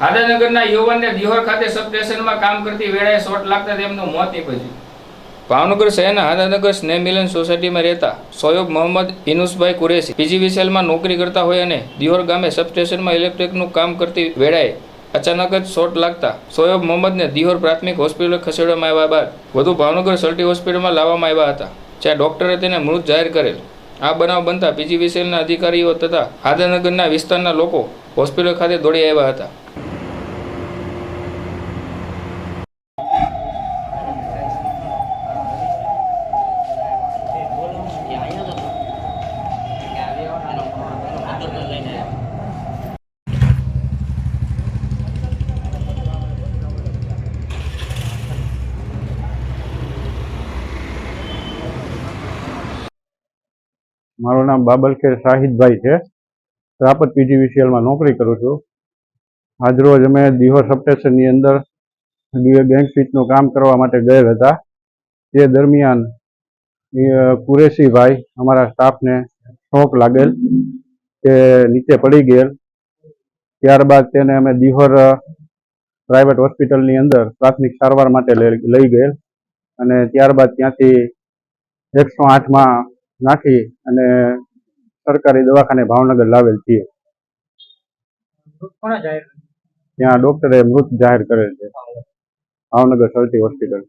હાદાનગરના યુવાનને દિહોર ખાતે સબસ્ટેશનમાં કામ કરતી વેળાએ શોટ લાગતા તેમનું મોત નીપજ્યું. ભાવનગર શહેરના હાદાનગર સ્નેહ મિલન સોસાયટીમાં રહેતા સોયબ મોહમ્મદ ઇનુસભાઈ કુરેશી પીજીવીસીએલમાં નોકરી કરતા હોય અને દિહોર ગામે સબસ્ટેશનમાં ઇલેક્ટ્રિકનું કામ કરતી વેળાએ અચાનક જ શોટ લાગતા સોયબ મોહમ્મદને દિહોર પ્રાથમિક હોસ્પિટલ ખસેડવામાં આવ્યા બાદ વધુ ભાવનગર સલટી હોસ્પિટલમાં લાવવામાં આવ્યા હતા, જ્યાં ડોક્ટરે તેને મૃત જાહેર કરેલ. આ બનાવ બનતા પીજીવીસીએલના અધિકારીઓ તથા હાદાનગરના વિસ્તારના લોકો હોસ્પિટલ ખાતે દોડી આવ્યા હતા. મારું નામ બાબલખેર શાહિદભાઈ છે. રાપત પીજીવીસીએલમાં નોકરી કરું છું. આજરોજ અમે દિહોર સબસ્ટેશનની અંદર બેંક સ્વીચનું કામ કરવા માટે ગયેલ હતા. તે દરમિયાન કુરેશીભાઈ અમારા સ્ટાફને શોક લાગેલ તે નીચે પડી ગયેલ. ત્યારબાદ તેને અમે દિહોર પ્રાઇવેટ હોસ્પિટલની અંદર પ્રાથમિક સારવાર માટે લઈ ગયેલ. અને ત્યારબાદ ત્યાંથી એકસો આઠમાં નાખી અને સરકારી દવાખાને ભાવનગર લાવેલ છીએ. ત્યાં ડોક્ટરે મૃત જાહેર કરેલ છે. Bhavnagar Sir T hospital.